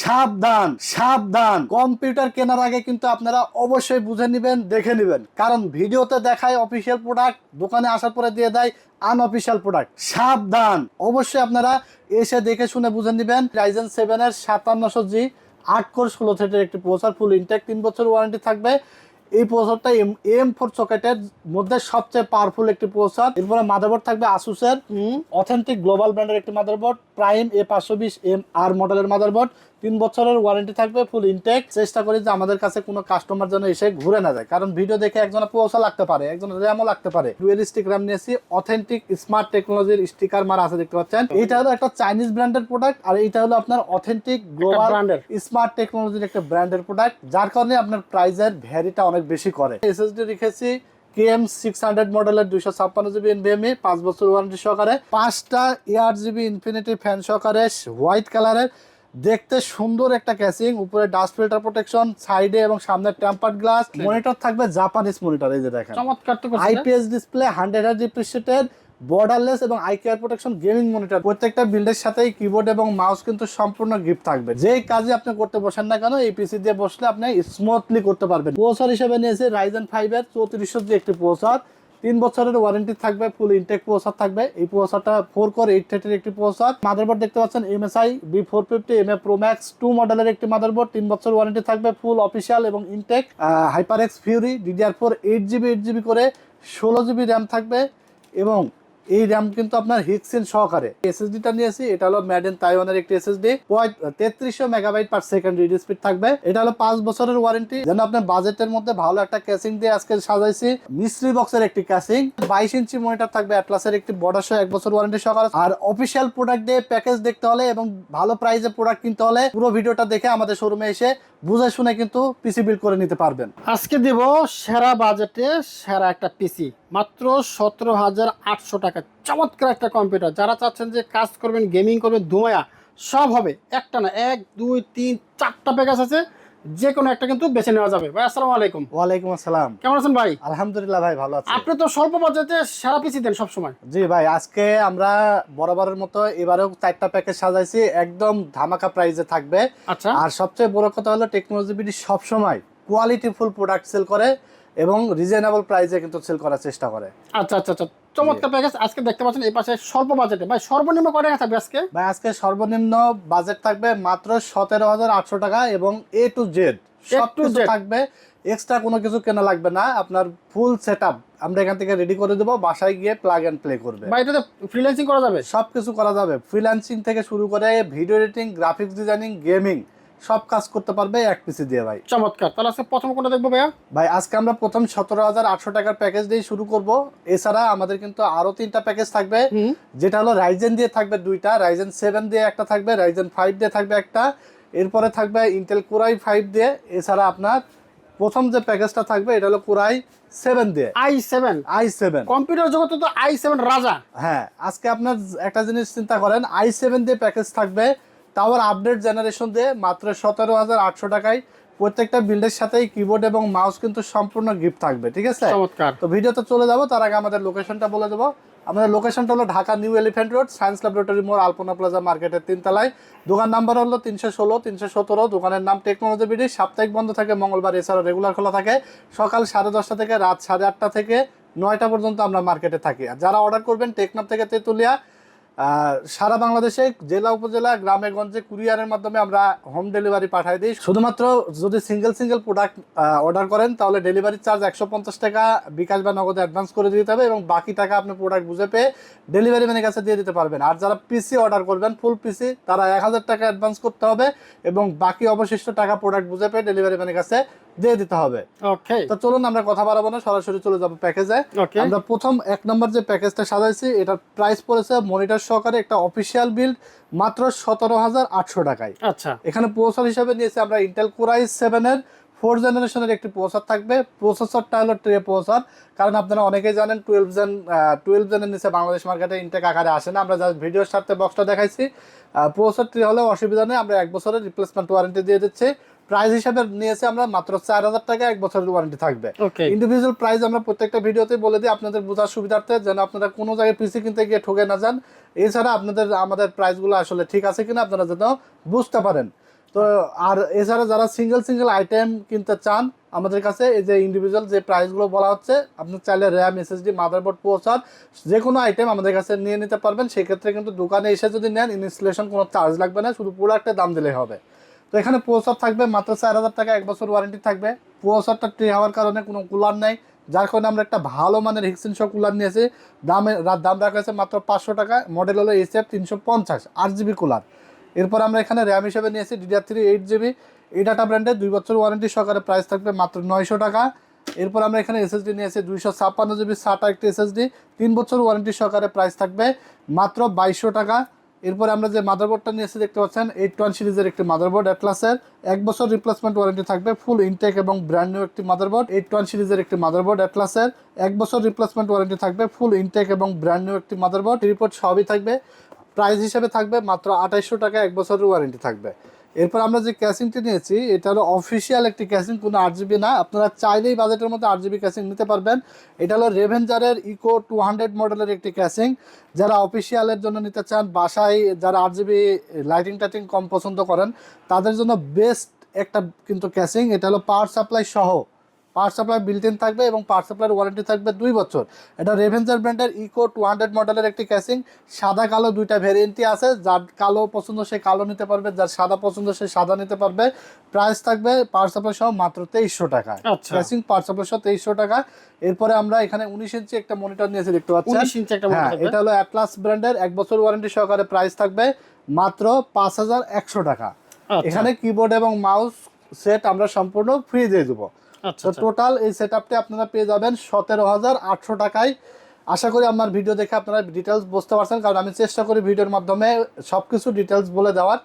সাবধান সাবধান। কম্পিউটার কেনার আগে কিন্তু আপনারা অবশ্যই বুঝে নেবেন দেখে নেবেন। কারণ ভিডিওতে দেখায় অফিসিয়াল প্রোডাক্ট দোকানে আসার পরে দিয়ে দেয় আনঅফিসিয়াল প্রোডাক্ট সাবধান। অবশ্যই আপনারা এসে দেখে শুনে বুঝে নেবেন। রাইজেন সেভেনের সাতান্নশো জি আট কোর ষোলো সেটের একটি প্রসার ফুল ইনটেক তিন বছর ওয়ারেন্টি থাকবে। এই প্রসারটা এম এম ফোর সকেটের মধ্যে সবচেয়ে পাওয়ারফুল একটি প্রসেসর এরপরে মাদারবোর্ড থাকবে আসুসের অথেন্টিক গ্লোবাল ব্র্যান্ডের একটি মাদারবোর্ড প্রাইম এ পাঁচশো বিশ এম আর মডেলের মাদারবোর্ড তিন বছরের ওয়ারেন্টি থাকবে ফুল ইনটেক চেষ্টা করি যে আমাদের কাছে কোনো কাস্টমার যেন এসে ঘুরে না যায়। কারণ ভিডিও দেখে একজন প্রসেসর লাগতে পারে একজন র্যামও লাগতে পারে। ডুয়েলিস্টিক র্যাম নিয়েছি অথেন্টিক স্মার্ট টেকনোলজির স্টিকার মারা আছে দেখতে পাচ্ছেন। এটা হলো একটা চাইনিজ ব্র্যান্ডের প্রোডাক্ট আর এটা হলো আপনার অথেন্টিক গ্লোবাল ব্র্যান্ডের স্মার্ট টেকনোলজির একটা ব্র্যান্ডের প্রোডাক্ট যার কারণে আপনার প্রাইসের ভ্যারিটা অনেক বেশি করে। এসএসডি রেখেছি কেএম সিক্স হান্ড্রেড মডেলের দুইশো ছাপ্পান্ন জিবি এনভিএমই পাঁচ বছর ওয়ারেন্টি সহকারে। পাঁচটা এয়ার জিবি ইনফিনিটি ফ্যান সহকারে হোয়াইট কালারের দেখতে সুন্দর একটা ক্যাসিং উপরে ডাস্ট ফিল্টার প্রোটেকশন সাইডে এবং সামনে টেম্পার্ড গ্লাস মনিটর থাকবে জাপানিজ মনিটর এই যে দেখেন। চমৎকার তো IPS display hundred hertz refresh rated borderless এবং eye care protection gaming monitor প্রত্যেকটা বিল্ডের সাথেই কিবোর্ড এবং মাউস কিন্তু সম্পূর্ণ গিফট থাকবে। যে কাজে আপনি করতে বসেন না কেন এই পিসি দিয়ে বসলে আপনি স্মুথলি করতে পারবেন। প্রসেসর হিসেবে নিয়েছে রাইজেন ফাইভ এর চৌত্রিশশো একটি প্রসেসর তিন বছরের ওয়ারেন্টি থাকবে ফুল ইনটেক প্রসার থাকবে। এই প্রসারটা ফোর কোর এইট থার্টির একটি প্রসার মাদারবোর্ড দেখতে পাচ্ছেন MSI B four fifty M A pro max two মডেলের একটি মাদারবোর্ড তিন বছর ওয়ারেন্টি থাকবে ফুল অফিসিয়াল এবং intact hyper X fury DDR four eight GB eight GB করে ষোলো জিবি র্যাম থাকবে এবং এই র্যাম কিন্তু আপনার হিক্সিন সহকারে। এসএসডিটা নিয়েছি এটা হলো ম্যাডেন তাইওয়ানের একটি এসএসডি তেত্রিশশো megabyte per second read speed থাকবে। এটা হলো পাঁচ বছরের ওয়ারেন্টি যেন আপনার বাজেটের মধ্যে ভালো একটা ক্যাসিং দিয়ে আজকে সাজাইছি। মিস্ট্রি বক্সের একটি ক্যাসিং বাইশ ইঞ্চি মনিটর থাকবে অ্যাটলাসের একটি বর্ডার সহ এক বছর ওয়ারেন্টি সহকারে। আর অফিসিয়াল প্রোডাক্ট দিয়ে প্যাকেজ দেখতে হলে এবং ভালো প্রাইসে প্রোডাক্ট কিনতে হলে পুরো ভিডিওটা দেখে আমাদের শোরুমে এসে বুঝে শুনে কিন্তু পিসি বিল করে নিতে পারবেন। আজকে দেব সেরা বাজেটে সেরা একটা পিসি মাত্র সতেরো হাজার আটশো টাকা। চমৎকার একটা কম্পিউটার যারা চাচ্ছেন যে কাজ করবেন গেমিং করবেন ধুমায়া সব হবে। একটা না এক দুই তিন চারটা প্যাকেজ আছে। যে কোনো একটা কিন্তু বেছে নেওয়া যাবে। ভাই আসসালামু আলাইকুম। ওয়ালাইকুম আসসালাম। কেমন আছেন ভাই? আলহামদুলিল্লাহ ভাই ভালো আছি। আপনি তো স্বল্প বাজেটে সেরা পিসি দেন সবসময়। জি ভাই আজকে আমরা বরাবরের মতো এবারেও চারটা প্যাকেজ সাজাইছি। একদম ধামাকা প্রাইসে থাকবে। আচ্ছা। আর সবচেয়ে বড় কথা হলো টেকনোলজি বিডি সবসময় কোয়ালিটি ফুল প্রোডাক্ট সেল করে। এবং রিজনেবল প্রাইসে কিন্তু সেল করার চেষ্টা করে। আচ্ছা আচ্ছা আচ্ছা চমৎকার প্যাকেজ আজকে দেখতে পাচ্ছেন এই পাশে স্বল্প বাজেটে ভাই সর্বনিম্ন কয় টাকা থাকবে আজকে? ভাই আজকে সর্বনিম্ন বাজেট থাকবে মাত্র সতেরো হাজার আটশো টাকা এবং এ টু জেড সব কিছু থাকবে। এক্সট্রা কোনো কিছু কেনা লাগবে না। আপনার ফুল সেট আমরা এখান থেকে রেডি করে দেবো। বাসায় গিয়ে প্লাগ অ্যান্ড প্লে করবে। ভাই এটাতে ফ্রিল্যান্সিং করা যাবে? সব কিছু করা যাবে। ফ্রিল্যান্সিং থেকে শুরু করে video editing graphics designing gaming সব কাজ করতে পারবে এক পিসি দিয়ে ভাই। চমৎকার। তাহলে আজকে প্রথম কোনটা দেখব ভাইয়া? ভাই আজকে আমরা প্রথম সতেরো হাজার আটশো টাকার প্যাকেজ দিয়ে শুরু করব। এছাড়া আমাদের কিন্তু আরও তিনটা প্যাকেজ থাকবে। যেটা হলো রাইজেন দিয়ে থাকবে দুইটা রাইজেন সেভেন দিয়ে একটা থাকবে রাইজেন ফাইভ দিয়ে থাকবে একটা। এরপরে থাকবে ইন্টেল কোরাই ফাইভ দিয়ে। এছাড়া আপনার প্রথম যে প্যাকেজটা থাকবে এটা হলো কোরাই সেভেন দিয়ে। I seven i seven computer জগতে তো আই সেভেন রাজা। হ্যাঁ আজকে আপনার একটা জিনিস চিন্তা করেন আই সেভেন দিয়ে প্যাকেজ থাকবে টাওয়ার আপডেট জেনারেশন দিয়ে মাত্র সতেরো হাজার আটশো টাকায় প্রত্যেকটা বিল্ডের সাথেই কিবোর্ড এবং মাউস কিন্তু সম্পূর্ণ গিফট থাকবে ঠিক আছে? তো ভিডিওতে চলে যাব তার আগে আমাদের লোকেশনটা বলে দেবো। আমাদের লোকেশনটা হলো Dhaka new elephant road science laboratory মোড় আলপনা প্লাজা মার্কেটের তিনতলায়। দোকান নাম্বার হলো তিনশো ষোলো তিনশো সতেরো। দোকানের নাম টেকনোলজি বিডি সাপ্তাহিক বন্ধ থাকে মঙ্গলবার এছাড়া রেগুলার খোলা থাকে। সকাল সাড়ে দশটা থেকে রাত সাড়ে আটটা থেকে নয়টা পর্যন্ত আমরা মার্কেটে থাকি। আর যারা অর্ডার করবেন টেকনাপ থেকে তেঁতুলিয়া সারা বাংলাদেশে জেলা উপজেলা গ্রামে গঞ্জে কুরিয়ারের মাধ্যমে আমরা হোম ডেলিভারি পাঠাই দিই। শুধুমাত্র যদি সিঙ্গেল সিঙ্গেল প্রোডাক্ট অর্ডার করেন তাহলে ডেলিভারি চার্জ একশো পঞ্চাশ টাকা বিকাশ বা নগদে অ্যাডভান্স করে দিতে হবে এবং বাকি টাকা আপনি প্রোডাক্ট বুঝে পেয়ে ডেলিভারি ম্যানের কাছে দিয়ে দিতে পারবেন। আর যারা পিসি অর্ডার করবেন ফুল পিসি তারা এক হাজার টাকা অ্যাডভান্স করতে হবে এবং বাকি অবশিষ্ট টাকা প্রোডাক্ট বুঝে পেয়ে ডেলিভারি ম্যানের কাছে দিয়ে দিতে হবে। ওকে তো চলুন আমরা কথা বাড়াবো না সরাসরি চলে যাব প্যাকেজে আমরা প্রথম এক নম্বর যে প্যাকেজটা সাজাইছি এটার প্রাইস পড়েছে মনিটর সহকারে একটা অফিসিয়াল বিল্ড মাত্র সতেরো হাজার আটশো টাকায়। আচ্ছা। এখানে প্রসেসর হিসেবে নিয়েছি আমরা ইন্টেল কোরাই সেভেনের ফোর জেনারেশনের একটি প্রসেসর থাকবে। প্রসেসরটা হলো ট্রে প্রসেসর কারণ আপনারা অনেকেই জানেন টুয়েলভ জেন টুয়েলভ জেনের নিচে বাংলাদেশ মার্কেটে ইনটেক আকারে আসে না। আমরা জাস্ট ভিডিওর সাথে বক্সটা দেখাইছি। প্রসেসর ট্রে হলেও অসুবিধা নেই। আমরা এক বছরের রিপ্লেসমেন্ট ওয়ারেন্টি দিয়ে দিচ্ছি। প্রাইস হিসাবে নিয়েছি আমরা মাত্র চার হাজার টাকা। এক বছরের ওয়ারেন্টি থাকবে। ইন্ডিভিজুয়াল প্রাইস আমরা প্রত্যেকটা ভিডিওতে বলে দিই। আপনাদের বোঝার সুবিধার্থে যেন আপনারা কোনো জায়গায় পিসি কিনতে গিয়ে ঠকে না যান। এছাড়া আপনাদের, আমাদের প্রাইসগুলো আসলে ঠিক আছে কিনা আপনারা যেন বুঝতে পারেন। তো আর এছাড়া যারা সিঙ্গেল সিঙ্গেল আইটেম কিনতে চান, আমাদের কাছে এই যে ইন্ডিভিজুয়াল যে প্রাইসগুলো বলা হচ্ছে, আপনি চাইলে র্যাম এসএসডি মাদারবোর্ড প্রসেসর যে কোনো আইটেম আমাদের কাছে নিয়ে নিতে পারবেন। সেক্ষেত্রে কিন্তু দোকানে এসে যদি নেন ইনস্টলেশন কোনো চার্জ লাগবে না, শুধু প্রোডাক্টের দাম দিলেই হবে। তো এখানে প্রসেসর থাকবে মাত্র চার হাজার টাকা, এক বছর ওয়ারেন্টি থাকবে। প্রসেসরটা ট্রি হওয়ার কারণে কোনো কুলার নেই। যার কারণে আমরা একটা ভালো মানের হিক্সিন শো কুলার নিয়েছি। দামে দাম রাখা হয়েছে মাত্র পাঁচশো টাকা। মডেল হলো এসএফ তিনশো পঞ্চাশ, আট জিবি কুলার। এরপর আমরা এখানে র্যাম হিসেবে নিয়েছি ডিডিআর থ্রি এইট জিবি এই ডাটা ব্র্যান্ডের দুই বছর ওয়ারেন্টি সহকারে প্রাইস থাকবে মাত্র নয়শো টাকা। এরপর আমরা এখানে এসএসডি নিয়েছি দুইশো ছাপ্পান্ন জিবি সাটা একটি এসএসডি তিন বছর ওয়ারেন্টি সহকারে প্রাইস থাকবে মাত্র বাইশশো টাকা। এরপরে আমরা যে মাদারবোর্ডটা নিয়ে এসে দেখতে পাচ্ছেন এইট ওয়ান সিরিজের একটি মাদারবোর্ড অ্যাটলাসের এক বছর রিপ্লেসমেন্ট ওয়ারেন্টি থাকবে ফুল ইনটেক এবং ব্র্যান্ড নিউ একটি মাদারবোর্ড এইট ওয়ান সিরিজের একটি মাদারবোর্ড অ্যাটলাসের এক বছর রিপ্লেসমেন্ট ওয়ারেন্টি থাকবে ফুল ইনটেক এবং ব্র্যান্ড নিউ একটি মাদারবোর্ড রিপোর্ট সবই থাকবে। প্রাইস হিসেবে থাকবে মাত্র আঠাইশশো টাকা, এক বছরের ওয়ারেন্টি থাকবে। এরপর আমরা যে ক্যাসিংটি নিয়েছি, এটা হলো অফিসিয়াল একটি ক্যাসিং কোনো আট জিবি না। আপনারা চাইলেই বাজেটের মধ্যে আট জিবি ক্যাসিং নিতে পারবেন। এটা হলো রেভেঞ্জারের ইকো টু হান্ড্রেড মডেলের একটি ক্যাসিং যারা অফিসিয়ালের জন্য নিতে চান, বাসায় যারা আট জিবি লাইটিং টাইটিং কম পছন্দ করেন, তাদের জন্য বেস্ট একটা কিন্তু ক্যাসিং এটা হলো পাওয়ার সাপ্লাই সহ। পাওয়ার সাপ্লাই বিল্ট ইন থাকবে এবং পাওয়ার সাপ্লাইয়ের ওয়ারেন্টি থাকবে দুই বছর। এটা রেভেঞ্জার ব্র্যান্ডের ইকো টু হান্ড্রেড মডেলের একটি ক্যাসিং সাদা কালো দুইটা ভেরিয়েন্টই আছে। যার কালো পছন্দ সে কালো নিতে পারবে যার সাদা পছন্দ সে সাদা নিতে পারবে। প্রাইস থাকবে পাওয়ার সাপ্লাই সহ মাত্র তেইশশো টাকা। আচ্ছা। ক্যাসিং পাওয়ার সাপ্লাই সহ তেইশশো টাকা। এরপরে আমরা এখানে উনিশ ইঞ্চি একটা মনিটর নিয়েছি দেখতে পাচ্ছি উনিশ ইঞ্চি একটা হ্যাঁ এটা হলো অ্যাটলাস ব্র্যান্ডের এক বছর ওয়ারেন্টি সহকারে প্রাইস থাকবে মাত্র পাঁচ হাজার একশো টাকা। আচ্ছা। এখানে কিবোর্ড এবং মাউস সেট আমরা সম্পূর্ণ ফ্রি দিয়ে দেবো। আচ্ছা তো আচ্ছা। টোটাল এই সেট আপটি আপনারা পেয়ে যাবেন সতেরো হাজার আটশো টাকায় আশা করি আমার ভিডিও দেখে আপনারা ডিটেলস বুঝতে পারছেন কারণ আমি চেষ্টা করি ভিডিওর মাধ্যমে সব কিছু ডিটেলস বলে দেওয়ার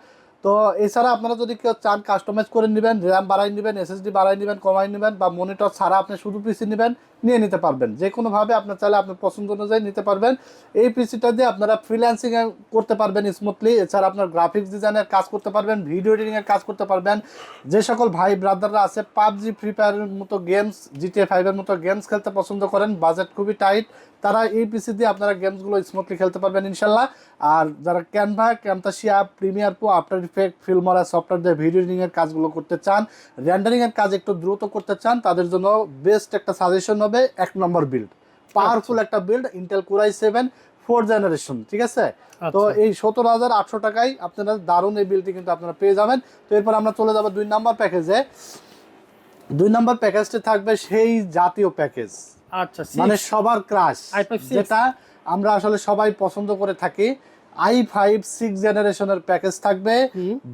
তো এছাড়া আপনারা যদি কেউ চান কাস্টমাইজ করে নেবেন র্যাম বাড়াই নেবেন এসএসডি বাড়াই নেবেন কমাই নেবেন বা মনিটর ছাড়া আপনি শুধু পিসি নেবেন নিয়ে নিতে পারবেন। যে কোনোভাবে আপনার চাইলে আপনার পছন্দ অনুযায়ী নিতে পারবেন। এই পিসিটা দিয়ে আপনারা ফ্রিল্যান্সিং করতে পারবেন স্মুথলি এছাড়া আপনার গ্রাফিক্স ডিজাইনের কাজ করতে পারবেন ভিডিও এডিটিংয়ের কাজ করতে পারবেন। যে সকল ভাই ব্রাদাররা আছে, পাবজি ফ্রি ফায়ারের মতো গেমস জিটিএ ফাইভের মতো গেমস খেলতে পছন্দ করেন বাজেট খুবই টাইট তারা এই পিসি দিয়ে আপনারা গেমসগুলো স্মুথলি খেলতে পারবেন ইনশাল্লাহ আর যারা Canva Camtasia Premiere Pro After Effect Filmora software দিয়ে ভিডিও এডিটিংয়ের কাজগুলো করতে চান রেন্ডারিংয়ের কাজ একটু দ্রুত করতে চান, তাদের জন্য বেস্ট একটা সাজেশন হবে। এক নম্বর বিল্ড পাওয়ারফুল একটা build Intel core i seven four generation ঠিক আছে? তো আচ্ছা। এই সতেরো হাজার আটশো টাকায় আপনারা দারুণ এই বিলটি কিন্তু আপনারা পেয়ে যাবেন। তো এরপর আমরা চলে যাব দুই নাম্বার প্যাকেজে দুই নাম্বার প্যাকেজটি থাকবে সেই জাতীয় প্যাকেজ আচ্ছা মানে সবার ক্রাশ যেটা আমরা আসলে সবাই পছন্দ করে থাকি। আই ফাইভ সিক্স জেনারেশনের প্যাকেজ থাকবে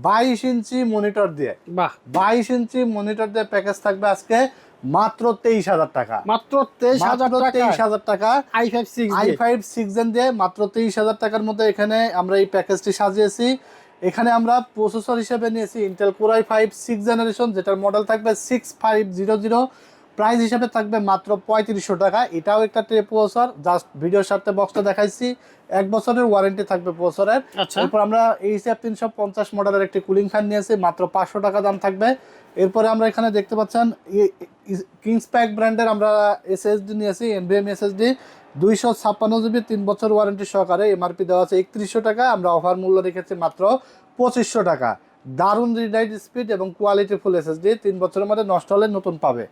বাইশ ইঞ্চি মনিটর দিয়ে। বাহ। বাইশ ইঞ্চি মনিটর দিয়ে প্যাকেজ থাকবে আজকে মাত্র তেইশ হাজার টাকা। মাত্র তেইশ হাজার তেইশ হাজার টাকা। I five six i five six gen দিয়ে মাত্র তেইশ হাজার টাকার মধ্যে এখানে আমরা এই প্যাকেজটি সাজিয়েছি। এখানে আমরা প্রসেসর হিসেবে নিয়েছি Intel core i five six generation যেটার মডেল থাকবে six five zero zero price হিসেবে থাকবে মাত্র পঁয়ত্রিশশো টাকা। এটাও একটা ট্রে প্রসেসর জাস্ট ভিডিওর সাথে বক্সটা দেখাইছি। এক বছরের ওয়ারেন্টি থাকবে প্রসেসরের আচ্ছা। এরপর আমরা এইচএফ তিনশো পঞ্চাশ মডেলের একটি কুলিং ফ্যান নিয়েছি মাত্র পাঁচশো টাকা দাম থাকবে। এরপরে আমরা এখানে দেখতে পাচ্ছেন কিংস প্যাক ব্র্যান্ডের আমরা এসএসডি নিয়েছি এনবিএম এসএসডি দুইশো ছাপ্পান্ন জিবি তিন বছর ওয়ারেন্টি সহকারে এমআরপি দেওয়া আছে, একত্রিশশো টাকা, আমরা অফার মূল্য রেখেছি মাত্র পঁচিশশো টাকা। দারুণ রিডাইট স্পিড এবং কোয়ালিটি ফুল এসএসডি তিন বছরের মধ্যে নষ্ট হলে নতুন পাবে।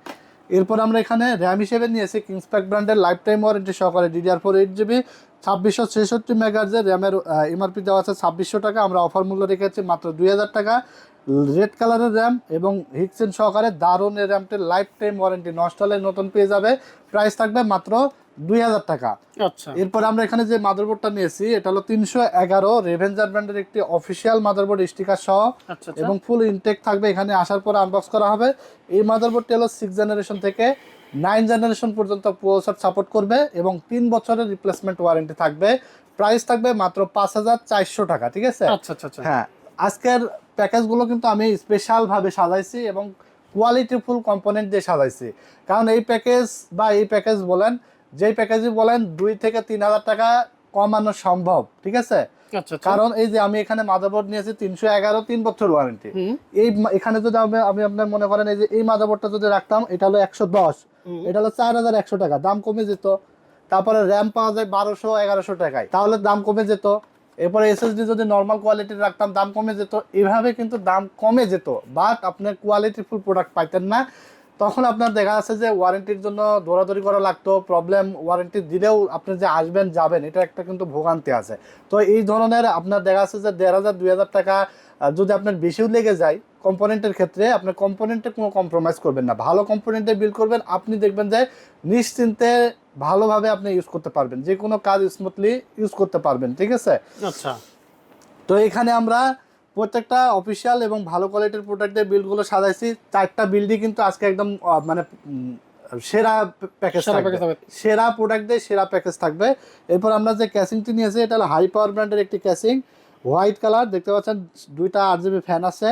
এরপর আমরা এখানে র্যাম হিসেবে নিয়েছি কিংসপ্যাক ব্র্যান্ডের লাইফ টাইম ওয়ারেন্টি সহকারে ডিডিআর ফোর এইট জিবি ছাব্বিশশো ছেষট্টি মেগাজের র্যামের এমআরপি দেওয়া আছে ছাব্বিশশো টাকা, আমরা অফার মূল্য রেখেছি মাত্র দুই হাজার টাকা। রেড কালারের র্যাম এবং হিক্সেন সহকারে দারুণ এই র্যামটির লাইফ টাইম ওয়ারেন্টি নষ্ট হলে নতুন পেয়ে যাবে। প্রাইস থাকবে মাত্র দুই হাজার টাকা। আচ্ছা। এরপর আমরা এখানে যে মাদারবোর্ডটা নিয়েছি এটা হলো তিনশো এগারো রেভেঞ্জার ব্র্যান্ডের একটি অফিসিয়াল মাদারবোর্ড স্টিকার সহ। আচ্ছা এবং ফুল ইনটেক থাকবে এখানে আসার পর আনবক্স করা হবে। এই মাদারবোর্ডটি হলো সিক্স জেনারেশন থেকে নাইন জেনারেশন পর্যন্ত প্রসেসর সাপোর্ট করবে এবং তিন বছরের রিপ্লেসমেন্ট ওয়ারেন্টি থাকবে। প্রাইস থাকবে মাত্র পাঁচ হাজার চারশো টাকা ঠিক আছে? আচ্ছা আচ্ছা আচ্ছা। হ্যাঁ আজকের প্যাকেজগুলো কিন্তু আমি স্পেশাল ভাবে সাজাইছি এবং কোয়ালিটিফুল কম্পোনেন্ট দিয়ে সাজাইছি। কারণ এই প্যাকেজ বা এই প্যাকেজ বলেন যেই প্যাকেজই বলেন দুই থেকে তিন হাজার টাকা কমানো সম্ভব ঠিক আছে? আচ্ছা আচ্ছা। কারণ এই যে আমি এখানে মাদারবোর্ড নিয়েছি তিনশো এগারো তিন বছর ওয়ারেন্টি এই এখানে যদি আমি আমি আপনার মনে করেন এই যে এই মাদারবোর্ডটা যদি রাখতাম এটা হলো একশো দশ। এটা হলো চার হাজার একশো টাকা দাম কমে যেত। তারপরে র্যাম পাওয়া যায় বারোশো এগারোশো টাকায়। তাহলে দাম কমে যেত। এরপরে এসএসডি যদি নর্মাল কোয়ালিটির রাখতাম, দাম কমে যেত। এভাবে কিন্তু দাম কমে যেত বাট আপনার কোয়ালিটিফুল প্রোডাক্ট পাইতেন না। তখন আপনার দেখা যাচ্ছে যে ওয়ারেন্টির জন্য দৌড়াদৌড়ি করা লাগতো প্রবলেম ওয়ারেন্টি দিলেও আপনি যে আসবেন, যাবেন, এটা একটা কিন্তু ভোগান্তি আছে। তো এই ধরনের আপনার দেখা যাচ্ছে যে দেড় হাজার, দুই হাজার টাকা যদি আপনার বেশিও লেগে যায় কম্পোনেন্টের ক্ষেত্রে আপনার কম্পোনেন্টে কোনো কম্প্রোমাইজ করবেন না। ভালো কম্পোনেন্টে বিল করবেন আপনি দেখবেন যে নিশ্চিন্তে ভালোভাবে আপনি ইউজ করতে পারবেন। যে কোনো কাজ স্মুথলি ইউজ করতে পারবেন ঠিক আছে? আচ্ছা। তো এখানে আমরা প্রত্যেকটা অফিসিয়াল এবং ভালো কোয়ালিটির প্রোডাক্টের বিলগুলো সাজাইছি। চারটা বিলডই কিন্তু আজকে একদম মানে সেরা প্যাকেজ সেরা থাকবে। সেরা প্রোডাক্ট দিয়ে সেরা প্যাকেজ থাকবে। এরপর আমরা যে ক্যাসিংটি নিয়েছি এটা হলো হাই পাওয়ার ব্র্যান্ডের একটি ক্যাসিং হোয়াইট কালার দেখতে পাচ্ছেন দুইটা আট জিবি ফ্যান আছে।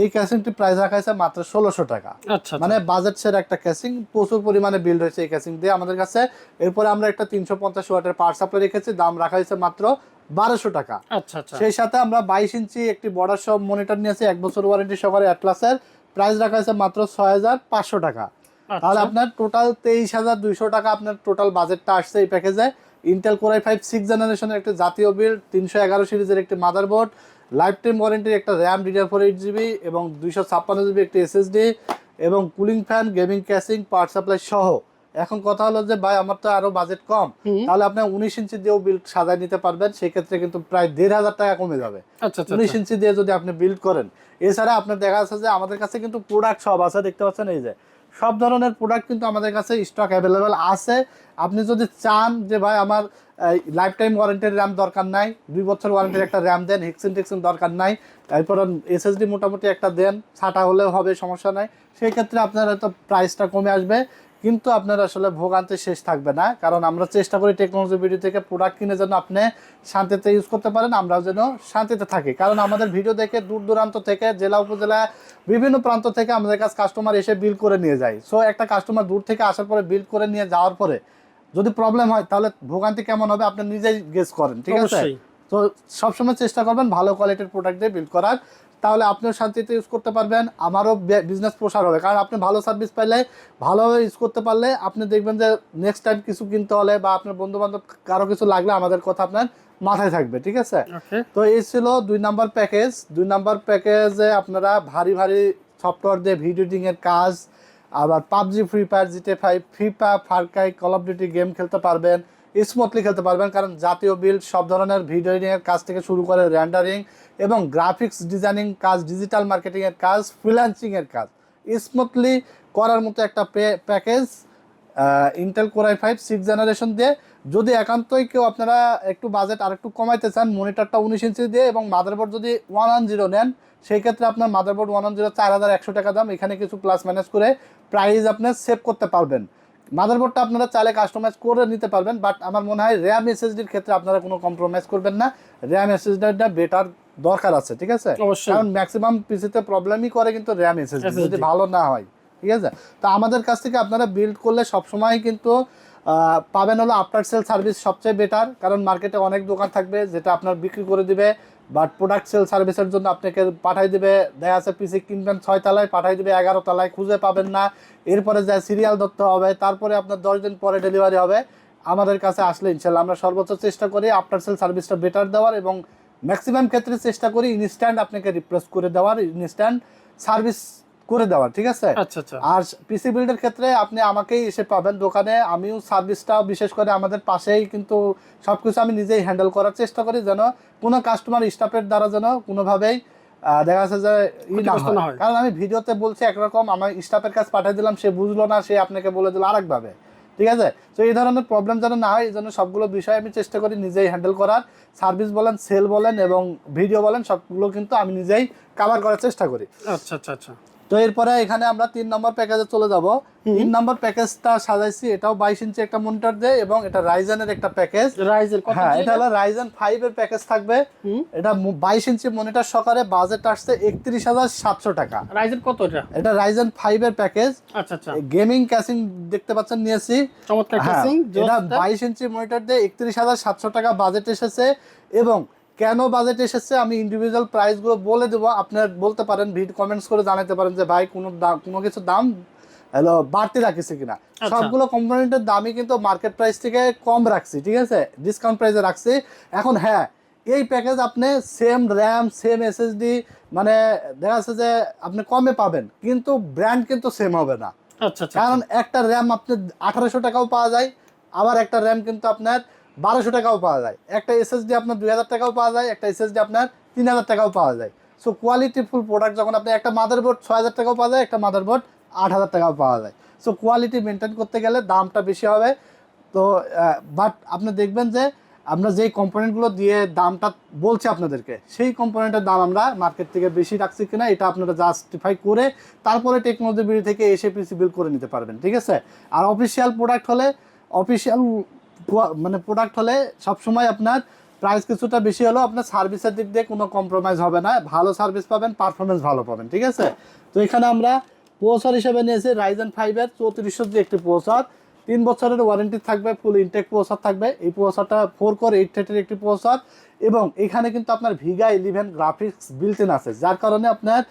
এই ক্যাসিংটি প্রাইস রাখা হয়েছে মাত্র ষোলোশো টাকা। আচ্ছা মানে বাজেট সের একটা ক্যাসিং প্রচুর পরিমাণে বিল্ড হয়েছে এই ক্যাসিং দিয়ে আমাদের কাছে। এরপরে আমরা একটা তিনশো পঞ্চাশ ওয়াটের পাওয়ার সাপ্লাই রেখেছি দাম রাখা হয়েছে মাত্র বারোশো টাকা। আচ্ছা আচ্ছা। সেই সাথে আমরা বাইশ ইঞ্চি একটি বর্ডার সব মনিটর নিয়েছি এক বছর ওয়ারেন্টি সহকারে অ্যাটলাসের প্রাইস রাখা হয়েছে মাত্র ছয় হাজার পাঁচশো টাকা। তাহলে আচ্ছা আপনার টোটাল তেইশ হাজার দুইশো টাকা আপনার টোটাল বাজেটটা আসছে এই প্যাকেজে ইন্টেল কোরাই ফাইভ সিক্স জেনারেশনের একটি জাতীয় বিল তিনশো এগারো সিরিজের একটি মাদারবোর্ড লাইফ টাইম ওয়ারেন্টির একটা RAM DDR four eight GB এবং দুইশো ছাপ্পান্ন জিবি একটি এসএসডি এবং cooling fan gaming casing power supply সহ। এখন কথা হলো যে ভাই আমার তো আরও বাজেট কম। তাহলে আপনি উনিশ ইঞ্চি দিয়েও বিল সাজায় নিতে পারবেন সেক্ষেত্রে কিন্তু প্রায় দেড় হাজার টাকা কমে যাবে। আচ্ছা আচ্ছা উনিশ ইঞ্চি দিয়ে যদি আপনি বিল্ড করেন এছাড়া আপনার দেখা যাচ্ছে যে আমাদের কাছে কিন্তু প্রোডাক্ট সব আছে দেখতে পাচ্ছেন এই যে। সব ধরনের প্রোডাক্ট কিন্তু আমাদের কাছে স্টক অ্যাভেলেবেল আছে। আপনি যদি চান যে ভাই আমার লাইফ টাইম ওয়ারেন্টির র্যাম দরকার নাই, দুই বছর ওয়ারেন্টির একটা র্যাম দেন হেক্সিন টেক্সিন দরকার নাই, তারপর এসএসডি মোটামুটি একটা দেন, ছাটা হলেও হবে, সমস্যা নাই। সেই ক্ষেত্রে আপনার হয়তো প্রাইসটা কমে আসবে। কিন্তু আপনার আসলে ভোগান্তি শেষ থাকবে না। কারণ আমরা চেষ্টা করি টেকনোলজি ভিডিও থেকে প্রোডাক্ট কিনে যেন আপনি শান্তিতে ইউজ করতে পারেন, আমরাও যেন শান্তিতে থাকি। কারণ আমাদের ভিডিও দেখে দূর দূরান্ত থেকে, জেলা উপজেলা বিভিন্ন প্রান্ত থেকে আমাদের কাছে কাস্টমার এসে বিল করে নিয়ে যায়। সো একটা কাস্টমার দূর থেকে আসার পরে বিল করে নিয়ে যাওয়ার পরে যদি প্রবলেম হয়, তাহলে ভোগান্তি কেমন হবে? আপনি নিজেই গেস করেন, ঠিক আছে। তো সবসময় চেষ্টা করবেন ভালো কোয়ালিটির প্রোডাক্ট দিয়ে বিল্ড করার। তাহলে আপনিও শান্তিতে ইউজ করতে পারবেন আমারও বিজনেস প্রসার হবে। কারণ আপনি ভালো সার্ভিস পাইলে ভালোভাবে ইউজ করতে পারলে আপনি দেখবেন যে নেক্সট টাইম কিছু কিনতে হলে বা আপনার বন্ধু বান্ধব কারও কিছু লাগলে আমাদের কথা আপনার মাথায় থাকবে ঠিক আছে? তো এই ছিল দুই নাম্বার প্যাকেজ দুই নাম্বার প্যাকেজে আপনারা ভারী ভারী সফটওয়্যার দিয়ে ভিডিও এডিটিং কাজ আবার PUBG free fire GTA five FIFA Far Cry call of duty game খেলতে পারবেন। স্মুথলি খেলতে পারবেন, কারণ জাতীয় বিল সব ধরনের ভিডিও এর কাজ থেকে শুরু করে র্যান্ডারিং এবং গ্রাফিক্স ডিজাইনিং কাজ ডিজিটাল মার্কেটিং এর কাজ ফ্রিল্যান্সিং এর কাজ। স্মুথলি করার মতো একটা package Intel core i five six generation দিয়ে। যদি একান্তই কেউ আপনারা একটু বাজেট আর একটু কমাইতে চান মনিটরটা উনিশ ইঞ্চি দিয়ে এবং মাদারবোর্ড যদি ওয়ান ওয়ান জিরো নেন, সেই ক্ষেত্রে আপনার মাদারবোর্ড ওয়ান ওয়ান জিরো চার হাজার একশো টাকা দাম, এখানে কিছু প্লাস মাইনাস করে প্রাইস আপনি সেভ করতে পারবেন। মাদারবোর্ডটা আপনারা চাইলে কাস্টমাইজ করে নিতে পারবেন বাট আমার মনে হয় র্যাম এসএসডির ক্ষেত্রে আপনারা কোনো কম্প্রোমাইজ করবেন না। র্যাম এসএসডিটা বেটার দরকার আছে ঠিক আছে। কারণ ম্যাক্সিমাম পিসিতে প্রবলেমই করে কিন্তু র্যাম এসএসডি যদি ভালো না হয় ঠিক আছে? তো আমাদের কাছ থেকে আপনারা বিল্ড করলে সবসময় কিন্তু পাবেন হলো আফটার সেল সার্ভিস সবচেয়ে বেটার কারণ মার্কেটে অনেক দোকান থাকবে যেটা আপনার বিক্রি করে দিবে বাট প্রোডাক্ট সেল সার্ভিসের জন্য আপনাকে পাঠাই দেবে দেখা আছে পিসি কিনবেন ছয় তালায়, পাঠাই দেবে এগারো তালায়, খুঁজে পাবেন না। এরপরে যা সিরিয়াল ধরতে হবে, তারপরে আপনার দশ দিন পরে ডেলিভারি হবে। আমাদের কাছে আসলে ইনশাল্লাহ আমরা সর্বোচ্চ চেষ্টা করি আফটার সেল সার্ভিসটা বেটার দেওয়ার এবং ম্যাক্সিমাম ক্ষেত্রে চেষ্টা করি ইনস্ট্যান্ট আপনাকে রিপ্লেস করে দেওয়ার ইনস্ট্যান্ট সার্ভিস করে দেওয়ার ঠিক আছে? আচ্ছা আচ্ছা। আর পিসি বিল্ডের ক্ষেত্রে আপনি আমাকেই এসে পাবেন দোকানে। আমিও সার্ভিসটা বিশেষ করে আমাদের পাশেই কিন্তু সবকিছু আমি নিজেই হ্যান্ডেল করার চেষ্টা করি যেন কোনো কাস্টমার স্টাফের দ্বারা যেন কোনোভাবেই দেখা যাচ্ছে যে ই না হয়। কারণ আমি ভিডিওতে বলছি একরকম আমার স্টাফের কাছে পাঠিয়ে দিলাম সে বুঝলো না সে আপনাকে বলে দিল আরেকভাবে ঠিক আছে? তো এই ধরনের প্রবলেম যেন না হয় এই জন্য সবগুলো বিষয় আমি চেষ্টা করি নিজেই হ্যান্ডেল করার। সার্ভিস বলেন সেল বলেন এবং ভিডিও বলেন সবগুলো কিন্তু আমি নিজেই কাভার করার চেষ্টা করি। আচ্ছা আচ্ছা আচ্ছা। তো এরপরে এখানে আমরা তিন নম্বর প্যাকেজে চলে যাব। তিন নম্বর প্যাকেজটা সাজাইছি এটাও বাইশ ইঞ্চি একটা মনিটর দেয় এবং এটা রাইজেনের একটা প্যাকেজ। রাইজের কত হ্যাঁ এটা হলো রাইজেন ফাইভ এর প্যাকেজ থাকবে। এটা বাইশ ইঞ্চি মনিটর সকালে বাজেট আসছে একত্রিশ হাজার সাতশো টাকা। রাইজের কত এটা? এটা রাইজেন ফাইভ এর প্যাকেজ। আচ্ছা আচ্ছা। গেমিং ক্যাসিং দেখতে পাচ্ছেন নিয়েছি। চমৎকার কেসিং এটা বাইশ ইঞ্চি মনিটর দিয়ে একত্রিশ হাজার সাতশো টাকা বাজেট এসেছে এবং কেন বাজেট এসেছে? আমি ইন্ডিভিজুয়াল প্রাইসগুলো বলে দেবো। আপনার বলতে পারেন ভিড কমেন্টস করে জানাতে পারেন যে ভাই কোনো দাম কোনো কিছু দাম হ্যালো বাড়তি রাখিছে কিনা? আচ্ছা। সবগুলো কম্পোনেন্টের দামই কিন্তু মার্কেট প্রাইস থেকে কম রাখছি ঠিক আছে? ডিসকাউন্ট প্রাইসে রাখছি। এখন হ্যাঁ এই প্যাকেজ আপনি সেম র্যাম সেম এসএসডি মানে দেখা যাচ্ছে যে আপনি কমে পাবেন কিন্তু ব্র্যান্ড কিন্তু সেম হবে না। আচ্ছা আচ্ছা কারণ একটা র্যাম আপনি আঠারোশো টাকাও পাওয়া যায় আবার একটা র্যাম কিন্তু আপনার বারোশো টাকাও পাওয়া যায়। একটা এসএসডি আপনার দুই হাজার টাকাও পাওয়া যায়, একটা এসএসডি আপনার তিন হাজার টাকাও পাওয়া যায়। সো কোয়ালিটি ফুল প্রোডাক্ট যখন আপনি একটা মাদারবোর্ড ছয় হাজার টাকাও পাওয়া যায়, একটা মাদারবোর্ড আট হাজার টাকাও পাওয়া যায়। সো কোয়ালিটি মেনটেন করতে গেলে দামটা বেশি হবে। তো বাট আপনি দেখবেন যে আমরা যেই কম্পোনেন্টগুলো দিয়ে দামটা বলছি আপনাদেরকে, সেই কম্পোনেন্টের দাম আমরা মার্কেট থেকে বেশি রাখছি কিনা, এটা আপনারা জাস্টিফাই করে তারপরে টেকনোলজি বিডি থেকে এসে পিসি বিল করে নিতে পারবেন। ঠিক আছে? আর অফিসিয়াল প্রোডাক্ট হলে অফিসিয়াল মানে প্রোডাক্ট হলে সবসময় আপনার প্রাইস কিছুটা বেশি হলেও আপনার সার্ভিসের দিক দিয়ে কোনো কম্প্রোমাইজ হবে না। ভালো সার্ভিস পাবেন পারফরমেন্স ভালো পাবেন, ঠিক আছে? তো এখানে আমরা প্রসেসর হিসেবে নিয়েছি রাইজেন ফাইভের চৌত্রিশশো যে একটি প্রসেসর তিন বছরের ওয়ারেন্টি থাকবে ফুল ইনটেক প্রসেসর থাকবে। এই প্রসেসরটা ফোর কোর এইট থার্টির একটি প্রসেসর এবং এখানে কিন্তু আপনার VGA eleven graphics built in আছে। যার কারণে আপনার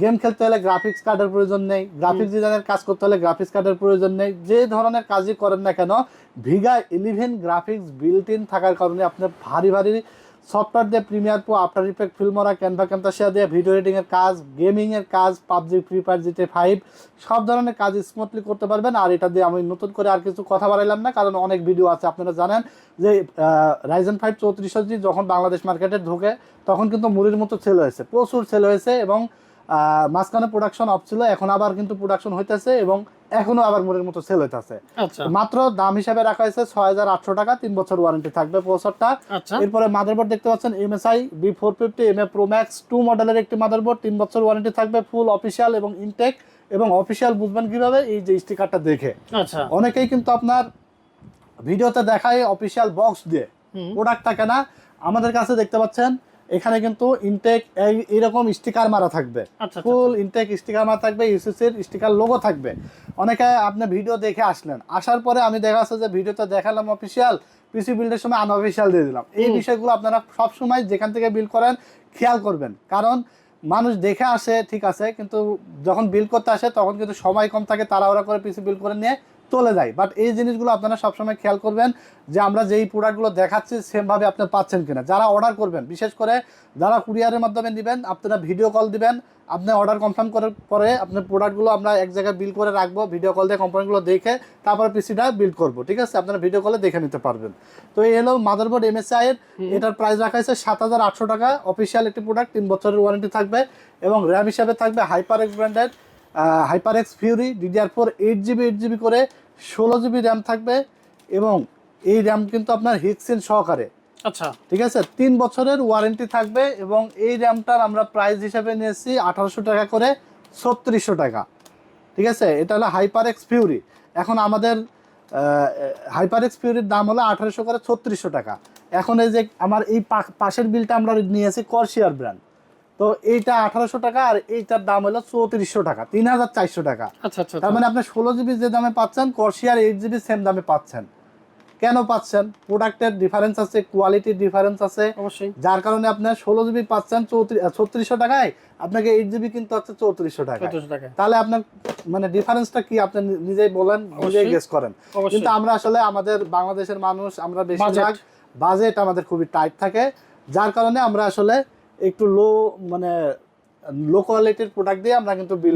গেম খেলতে হলে গ্রাফিক্স কার্ডের প্রয়োজন নেই। গ্রাফিক্স ডিজাইনের কাজ করতে হলে গ্রাফিক্স কার্ডের প্রয়োজন নেই। যে ধরনের কাজই করেন না কেন VGA eleven graphics built in থাকার কারণে আপনার ভারী ভারী সফটওয়্যার দিয়ে Premiere Pro After Effect Filmora Canva Camtasia দিয়ে ভিডিও এডিং এর কাজ গেমিংয়ের কাজ PUBG free fire GTA five সব ধরনের কাজ স্মুথলি করতে পারবেন। আর এটা দিয়ে আমি নতুন করে আর কিছু কথা বাড়াইলাম না কারণ অনেক ভিডিও আছে। আপনারা জানেন যে রাইজেন ফাইভ চৌত্রিশ জি যখন বাংলাদেশ মার্কেটে ঢোকে তখন কিন্তু মুড়ির মতো সেল হয়েছে প্রচুর সেল হয়েছে এবং মাঝখানে প্রোডাকশন অফ ছিল এখন আবার কিন্তু প্রোডাকশন হইতেছে এবং এখনও আবার মুড়ির মতো সেল হইতেছে। আচ্ছা। মাত্র দাম হিসাবে রাখা হয়েছে ছয় হাজার আটশো টাকা তিন বছর ওয়ারেন্টি থাকবে প্রসেসরটা আচ্ছা। এরপরে মাদারবোর্ড দেখতে পাচ্ছেন MSI B four fifty M A pro max two মডেলের একটি মাদারবোর্ড তিন বছর ওয়ারেন্টি থাকবে ফুল অফিসিয়াল এবং ইনটেক এবং অফিসিয়াল বুঝবেন কীভাবে এই যে স্টিকারটা দেখে। আচ্ছা। অনেকেই কিন্তু আপনার ভিডিওতে দেখায় অফিসিয়াল বক্স দিয়ে। হুম। প্রোডাক্ট থাকে না। আমাদের কাছে দেখতে পাচ্ছেন এখানে কিন্তু ইনটেক এই এরকম স্টিকার মারা থাকবে। ফুল ইনটেক স্টিকার মারা থাকবে ইউসিসির স্টিকার লোগো থাকবে। অনেকে আপনি ভিডিও দেখে আসলেন। আসার পরে আমি দেখা যাচ্ছে যে ভিডিওতে দেখালাম অফিসিয়াল পিসি বিল্ডের সময় আনঅফিসিয়াল দিয়ে দিলাম। এই বিষয়গুলো আপনারা সব সময় যেখান থেকে বিল করেন খেয়াল করবেন। কারণ মানুষ দেখে আসে ঠিক আছে কিন্তু যখন বিল করতে আসে তখন কিন্তু সময় কম থাকে তাড়াহুড়া করে পিসি বিল করে নিয়ে চলে যায়। বাট এই জিনিসগুলো আপনারা সবসময় খেয়াল করবেন যে আমরা যেই প্রোডাক্টগুলো দেখাচ্ছি সেমভাবে আপনি পাচ্ছেন কিনা। যারা অর্ডার করবেন বিশেষ করে যারা কুরিয়ারের মাধ্যমে নেবেন আপনারা ভিডিও কল দিবেন। আপনি অর্ডার কনফার্ম করার পরে আপনার প্রোডাক্টগুলো আমরা এক জায়গায় বিল করে রাখব ভিডিও কল দিয়ে কোম্পানিগুলো দেখে তারপরে পিসিটা বিল্ড করব ঠিক আছে? আপনারা ভিডিও কলে দেখে নিতে পারবেন। তো এই হলো মাদারবোর্ড এমএসআই এর। এটার প্রাইস রাখা হয়েছে সাত হাজার আটশো টাকা। অফিসিয়াল একটি প্রোডাক্ট তিন বছরের ওয়ারেন্টি থাকবে এবং র্যাম হিসাবে থাকবে হাইপার এক্স ব্র্যান্ডের hyper X Fury DDR four eight GB eight GB করে ষোলো জিবি র্যাম থাকবে এবং এই র্যাম কিন্তু আপনার হিটসিন সহকারে। আচ্ছা। ঠিক আছে? তিন বছরের ওয়ারেন্টি থাকবে এবং এই র্যামটার আমরা প্রাইস হিসাবে নিয়েছি আঠারোশো টাকা করে ছত্রিশশো টাকা। ঠিক আছে? এটা হলো হাইপার এক্স ফিউরি এখন আমাদের হাইপার এক্স ফিউরির দাম হলো আঠারোশো করে ছত্রিশশো টাকা। এখন এই যে আমার এই পাশের বিলটা আমরা নিয়েছি করশিয়ার ব্র্যান্ড তো এইটা আঠারোশো টাকা আর এইটার দাম হলো চৌত্রিশশো টাকা তিন হাজার চারশো টাকা। আচ্ছা আচ্ছা তার মানে আপনি ষোলো জিবি যে দামে পাচ্ছেন করশিয়ার এইট জিবি সেম দামে পাচ্ছেন। কেন পাচ্ছেন? প্রোডাক্টের ডিফারেন্স আছে কোয়ালিটির ডিফারেন্স আছে। অবশ্যই। যার কারণে আপনার ষোলো জিবি পাচ্ছেন চৌত্রিশ ছত্রিশশো টাকায় আপনাকে এইট জিবি কিনতে হচ্ছে চৌত্রিশশো টাকা তাহলে আপনার মানে ডিফারেন্সটা কি? আপনি নিজেই বলেন নিজেই গেস করেন। কিন্তু আমরা আসলে আমাদের বাংলাদেশের মানুষ আমরা বেশিরভাগ বাজেট আমাদের খুবই টাইট থাকে। যার কারণে আমরা আসলে একটু লো মানে লো কোয়ালিটির প্রোডাক্ট দিয়ে আমরা কিন্তু বিল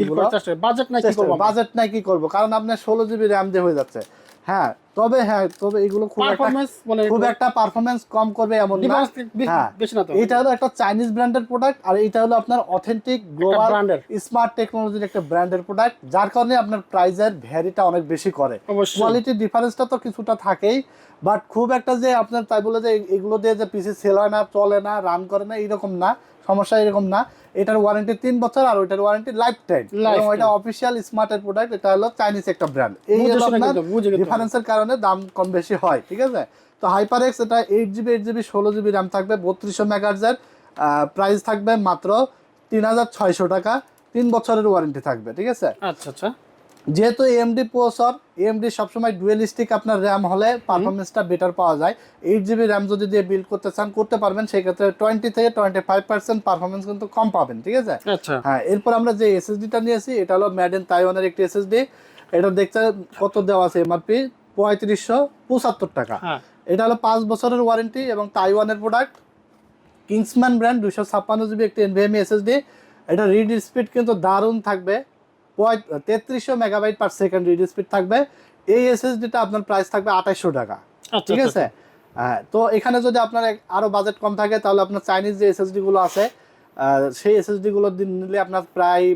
বাজেট নাই কি করব বাজেট নাই কি করব? কারণ আপনার ষোলো জিবি র্যাম দিয়ে হয়ে যাচ্ছে। হ্যাঁ তবে হ্যাঁ তবে এগুলো খুব পারফরম্যান্স মানে খুব একটা পারফরমেন্স কম করবে এমন না। বেশি- হ্যাঁ। এটা হলো একটা চাইনিজ ব্র্যান্ডের প্রোডাক্ট আর এটা হলো আপনার অথেন্টিক গ্লোবাল স্মার্ট টেকনোলজির একটা ব্র্যান্ডের প্রোডাক্ট যার কারণে আপনার প্রাইসের ভ্যারিটা অনেক বেশি করে। কোয়ালিটির ডিফারেন্সটা তো কিছুটা থাকেই বাট খুব একটা যে আপনার তাই বলে যে এগুলো দিয়ে যে পিসি সেল হয় না চলে না রান করে না এরকম না সমস্যা এরকম না। এটার ওয়ারেন্টি তিন বছর আর ওইটার ওয়ারেন্টি লাইফ টাইম এবং এটা অফিসিয়াল স্মার্টের প্রোডাক্ট এটা হলো চাইনিজ একটা ব্র্যান্ড এই। ডিফারেন্সের কারণে দাম কম বেশি হয় ঠিক আছে? তো হাইপার এক্স এটা এইট জিবি এইট জিবি ষোলো জিবি র্যাম থাকবে বত্রিশশো মেগার্জের প্রাইস থাকবে মাত্র তিন হাজার ছয়শো টাকা তিন বছরের ওয়ারেন্টি থাকবে ঠিক আছে? আচ্ছা আচ্ছা। যেহেতু এমডি প্রসেসর এমডি সবসময় ডুয়েলিস্টিক আপনার র্যাম হলে পারফরমেন্সটা বেটার পাওয়া যায়। এইট জিবি র্যাম যদি দিয়ে বিল্ড করতে চান করতে পারবেন। সেক্ষেত্রে টোয়েন্টি থেকে টোয়েন্টি ফাইভ পার্সেন্ট পারফরমেন্স কিন্তু কম পাবেন ঠিক আছে? আচ্ছা। হ্যাঁ এরপর আমরা যে এসএসডিটা নিয়েছি এটা হলো ম্যাড ইন তাইওয়ানের একটি এসএসডি এটা দেখতে কত দেওয়া আছে এমআরপি পঁয়ত্রিশশো পঁচাত্তর টাকা। হ্যাঁ। এটা হলো পাঁচ বছরের ওয়ারেন্টি এবং তাইওয়ানের প্রোডাক্ট কিংসম্যান ব্র্যান্ড দুশো ছাপ্পান্ন জিবি একটি এনভিএমই এসএসডি এটা রিড স্পিড কিন্তু দারুণ থাকবে। তেত্রিশশো megabyte per second read speed থাকবে। এই এসএসডিটা আপনার প্রাইস থাকবে আঠাইশশো টাকা। আচ্ছা, ঠিক আচ্ছা, আছে? হ্যাঁ তো এখানে যদি আপনার এক- আরও বাজেট কম থাকে তাহলে আপনার চাইনিজ যে এসএসডি গুলো আছে সেই এসএসডি গুলো দিন নিলে আপনার প্রায়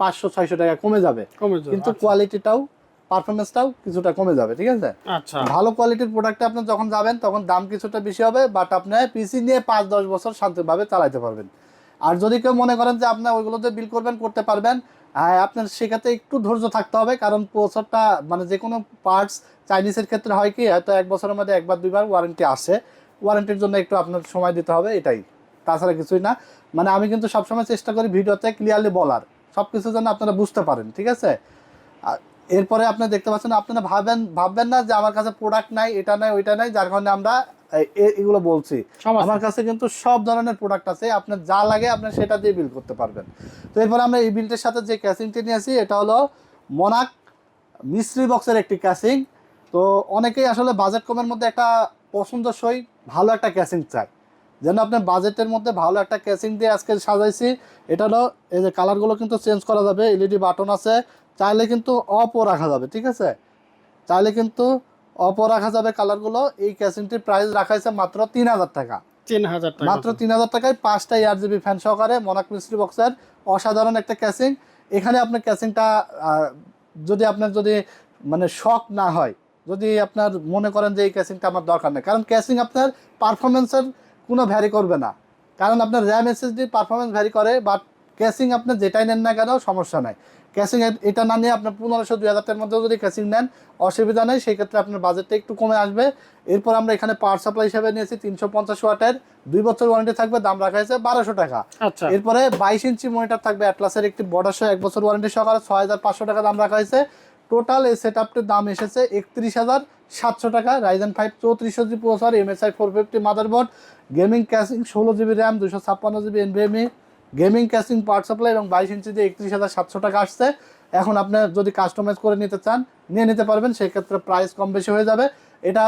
পাঁচশো ছয়শো টাকা কমে যাবে। কিন্তু আচ্ছা। কোয়ালিটিটাও পারফরমেন্সটাও কিছুটা কমে যাবে ঠিক আছে? আচ্ছা। ভালো কোয়ালিটির প্রোডাক্টে আপনি যখন যাবেন তখন দাম কিছুটা বেশি হবে বাট আপনি পিসি নিয়ে পাঁচ দশ বছর শান্তিভাবে চালাতে পারবেন। আর যদি কেউ মনে করেন যে আপনি ওইগুলোতে বিল করবেন করতে পারবেন হ্যাঁ আপনার সেক্ষেত্রে একটু ধৈর্য থাকতে হবে, কারণ প্রসারটা মানে যে কোনো পার্টস চাইনিজের ক্ষেত্রে হয় কি, হয়তো এক বছরের মধ্যে একবার, দুইবার ওয়ারেন্টি আসে। ওয়ারেন্টির জন্য একটু আপনার সময় দিতে হবে, এটাই। তাছাড়া কিছুই না। মানে আমি কিন্তু সবসময় চেষ্টা করি ভিডিওতে ক্লিয়ারলি বলার। সব কিছু যেন আপনারা বুঝতে পারেন, ঠিক আছে? আর এরপরে আপনি দেখতে পাচ্ছেন আপনারা ভাবেন ভাববেন না যে আমার কাছে প্রোডাক্ট নাই এটা নাই ওইটা নাই যার কারণে আমরা এগুলো বলছি। আমার কাছে কিন্তু সব ধরনের প্রোডাক্ট আছে আপনার যা লাগে আপনি সেটা দিয়ে বিল করতে পারবেন। তো এরপর আমরা এই বিলটার সাথে যে ক্যাসিংটি নিয়েছি এটা হলো মোনাক মিশ্রি বক্সের একটি ক্যাসিং তো অনেকেই আসলে বাজেট কমের মধ্যে একটা পছন্দসই ভালো একটা ক্যাসিং চায়। যেন আপনার বাজেটের মধ্যে ভালো একটা ক্যাসিং দিয়ে আজকে সাজাইছি এটা হলো এই যে কালারগুলো কিন্তু চেঞ্জ করা যাবে এলইডি বাটন আছে চাইলে কিন্তু অপও রাখা যাবে ঠিক আছে? চাইলে কিন্তু অপও রাখা যাবে কালারগুলো এই ক্যাসিংটির প্রাইস রাখা হয়েছে মাত্র তিন হাজার টাকা। তিন হাজার টাকা। মাত্র তিন হাজার টাকায় পাঁচটা জিবি ফ্যান সহকারে মনাক মিস্ট্রি বক্সের অসাধারণ একটা ক্যাসিং এখানে আপনার ক্যাসিংটা যদি আপনার যদি মানে শখ না হয় যদি আপনার মনে করেন যে এই ক্যাসিংটা আমার দরকার নেই কারণ ক্যাসিং আপনার পারফরমেন্সের কোনো ভ্যারি করবে না। কারণ আপনার র্যাম এসএসডি পারফরমেন্স ভ্যারি করে বাট ক্যাসিং আপনি যেটাই নেন না কেন সমস্যা নাই। ক্যাসিং এটা না নিয়ে আপনার পনেরোশো দুই হাজার টাকার মধ্যেও যদি ক্যাসিং নেন অসুবিধা নেই সেই ক্ষেত্রে আপনার বাজেটটা একটু কমে আসবে। এরপর আমরা এখানে পাওয়ার সাপ্লাই হিসেবে নিয়েছি তিনশো পঞ্চাশ ওয়াটের। দুই বছর ওয়ারেন্টি থাকবে দাম রাখা হয়েছে বারোশো টাকা। আচ্ছা। এরপরে বাইশ ইঞ্চি মনিটর থাকবে অ্যাটলাসের একটি সহ এক বছর ওয়ারেন্টি সহকারে ছয় হাজার পাঁচশো টাকা দাম রাখা হয়েছে। টোটাল এই সেট আপটির দাম এসেছে একত্রিশ হাজার সাতশো টাকা। রাইজেন ফাইভ চৌত্রিশশো G processor MSI four fifty motherboard gaming casing ষোলো জিবি র্যাম দুশো ছাপ্পান্ন GB NVMe gaming casing power supply এবং বাইশ ইঞ্চি দিয়ে একত্রিশ হাজার সাতশো টাকা আসছে। এখন আপনি যদি কাস্টমাইজ করে নিতে চান নিয়ে নিতে পারবেন সেক্ষেত্রে প্রাইস কম বেশি হয়ে যাবে। এটা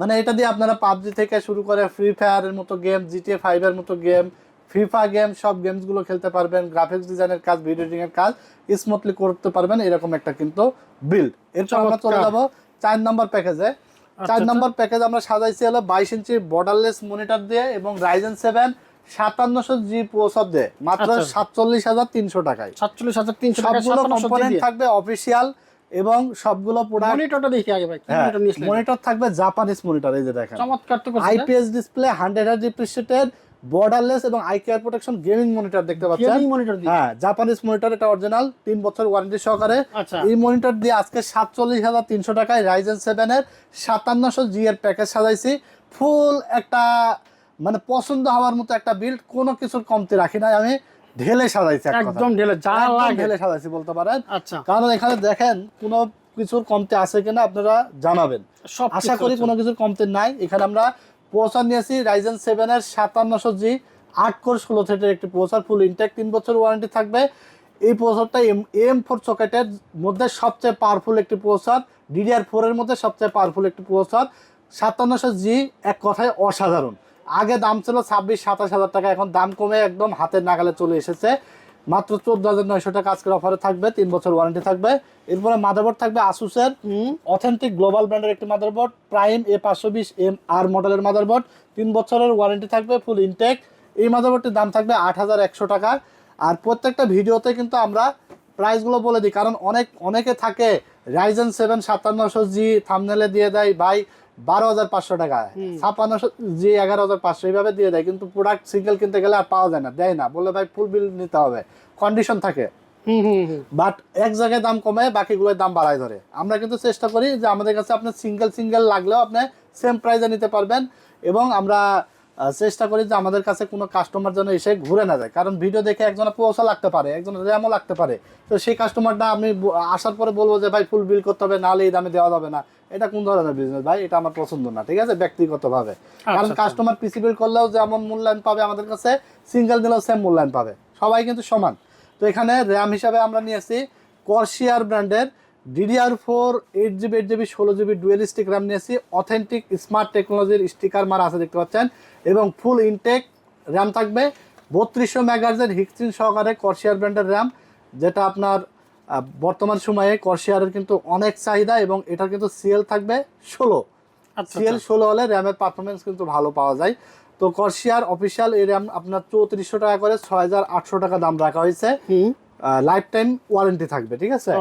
মানে এটা দিয়ে আপনারা পাবজি থেকে শুরু করে ফ্রি ফায়ারের মতো গেম জিটিএ ফাইভের মতো গেম ফিফা গেম সব গেমসগুলো খেলতে পারবেন। গ্রাফিক্স ডিজাইনের কাজ ভিডিও এডিটিং এর কাজ স্মুথলি করতে পারবেন এরকম একটা কিন্তু বিল্ড এরপর আমরা চলে যাব চার নম্বর প্যাকেজে চার আচ্ছা। নম্বর প্যাকেজ আমরা সাজাইছি হলো বাইশ ইঞ্চি বর্ডারলেস মনিটর দিয়ে এবং রাইজেন সেভেন সাতান্নশো জি দিয়ে মাত্র আচ্ছা। সাতচল্লিশ হাজার তিনশো টাকায়। সাতচল্লিশ হাজার তিনশো সবগুলো কম্পোনেন্ট থাকবে অফিসিয়াল এবং সবগুলো প্রোডাক্ট মনিটরটা দেখি আগে ভাই হ্যাঁ মনিটর থাকবে জাপানিজ মনিটর এই যে দেখেন। চমৎকার তো IPS display hundred hertz refresh rated borderless এবং eye care protection gaming monitor দেখতে পাচ্ছেন। গেমিং মনিটর হ্যাঁ জাপানিজ মনিটর এটা অরিজিনাল তিন বছর ওয়ারেন্টি সহকারে। আচ্ছা। এই মনিটর দিয়ে আজকে সাতচল্লিশ হাজার তিনশো টাকায় রাইজেন সেভেনের সাতান্নশো জি এর প্যাকেজ সাজাইছি। ফুল একটা মানে পছন্দ হওয়ার মতো একটা বিল্ড কোনো কিছুর কমতি রাখি নাই। আমি ঢেলে সাজাইছি একদম ঢেলে যা লাগে। ঢেলে সাজাইছি বলতে পারেন। আচ্ছা। কারণ এখানে দেখেন কোনো কিছুর কমতি আছে কিনা আপনারা জানাবেন। সব আশা করি কোনো কিছুর কমতি নাই। এখানে আমরা প্রসার নিয়েছি রাইজেন সেভেনের সাতান্নশো জি আট কোর ষোলো থ্রেডের একটি প্রসার ফুল ইনটেক তিন বছর ওয়ারেন্টি থাকবে। এই প্রসারটা এম এম ফোর সকেটের মধ্যে সবচেয়ে পাওয়ারফুল একটি প্রসার ডিডিআর ফোরের মধ্যে সবচেয়ে পাওয়ারফুল একটি প্রসার সাতান্নশো জি এক কথায় অসাধারণ। আগে দাম ছিল ছাব্বিশ সাতাশ হাজার টাকা এখন দাম কমে একদম হাতের নাগালে চলে এসেছে। মাত্র চোদ্দ হাজার নয়শো টাকা আজকের অফারে থাকবে তিন বছর ওয়ারেন্টি থাকবে। এরপরে মাদারবোর্ড থাকবে আসুসের অথেন্টিক গ্লোবাল ব্র্যান্ডের একটি মাদারবোর্ড প্রাইম এ পাঁচশো বিশ এম আর মডেলের মাদারবোর্ড তিন বছরের ওয়ারেন্টি থাকবে ফুল ইনটেক এই মাদারবোর্ডটির দাম থাকবে আট হাজার একশো টাকা। আর প্রত্যেকটা ভিডিওতে কিন্তু আমরা প্রাইসগুলো বলে দিই কারণ অনেক অনেকে থাকে রাইজেন সেভেন সাতান্নশো জি থামনেলে দিয়ে দেয় ভাই বারো হাজার পাঁচশো টাকা। হুম। ছাপ্পান্নশো জি এগারো হাজার পাঁচশো এইভাবে দিয়ে দেয়। কিন্তু প্রোডাক্ট সিঙ্গেল কিনতে গেলে আর পাওয়া যায় না দেয় না। বলে ভাই ফুল বিল নিতে হবে। কন্ডিশন থাকে। বাট এক জায়গায় দাম কমে বাকিগুলোর দাম বাড়ায় ধরে। আমরা কিন্তু চেষ্টা করি যে আমাদের কাছে আপনার সিঙ্গেল সিঙ্গেল লাগলেও আপনি সেম প্রাইসে নিতে পারবেন। এবং আমরা চেষ্টা করি যে আমাদের কাছে কোনো কাস্টমার যেন এসে ঘুরে না যায়। কারণ ভিডিও দেখে একজনের পয়সা লাগতে পারে একজন র্যামও লাগতে পারে। তো সেই কাস্টমারটা আমি আসার পরে বলব যে ভাই ফুল বিল করতে হবে নাহলে এই দামে দেওয়া যাবে না। এটা কোন ধরনের বিজনেস ভাই এটা আমার পছন্দ না ঠিক আছে? ব্যক্তিগতভাবে। কারণ আচ্ছা। কাস্টমার পিসি বিল করলেও যেমন মূল্যায়ন পাবে আমাদের কাছে সিঙ্গেল দিলেও সেম মূল্যায়ন পাবে। সবাই কিন্তু সমান। তো এখানে র্যাম হিসাবে আমরা নিয়েছি কর্সিয়ার ব্র্যান্ডের DDR four eight GB eight GB ষোলো জিবি ডুয়েল স্টিক র্যাম নিয়েছি। অথেন্টিক স্মার্ট টেকনোলজির স্টিকার মারা আছে দেখতে পাচ্ছেন। এবং ফুল ইনটেক র্যাম থাকবে। বত্রিশশো মেগাহার্জের হিক্সিন সহকারে কর্সিয়ার ব্র্যান্ডের র্যাম যেটা আপনার বর্তমান সময়ে কর্সিয়ারের কিন্তু অনেক চাহিদা এবং এটার কিন্তু সিএল থাকবে ষোলো। আচ্ছা সিএল ষোলো হলে র্যামের পারফরমেন্স কিন্তু ভালো পাওয়া যায়। তো কর্সিয়ার অফিসিয়াল এই র্যাম আপনার চৌত্রিশশো টাকা করে ছয় হাজার আটশো টাকা দাম রাখা হয়েছে। লাইফ টাইম ওয়ারেন্টি থাকবে ঠিক আছে?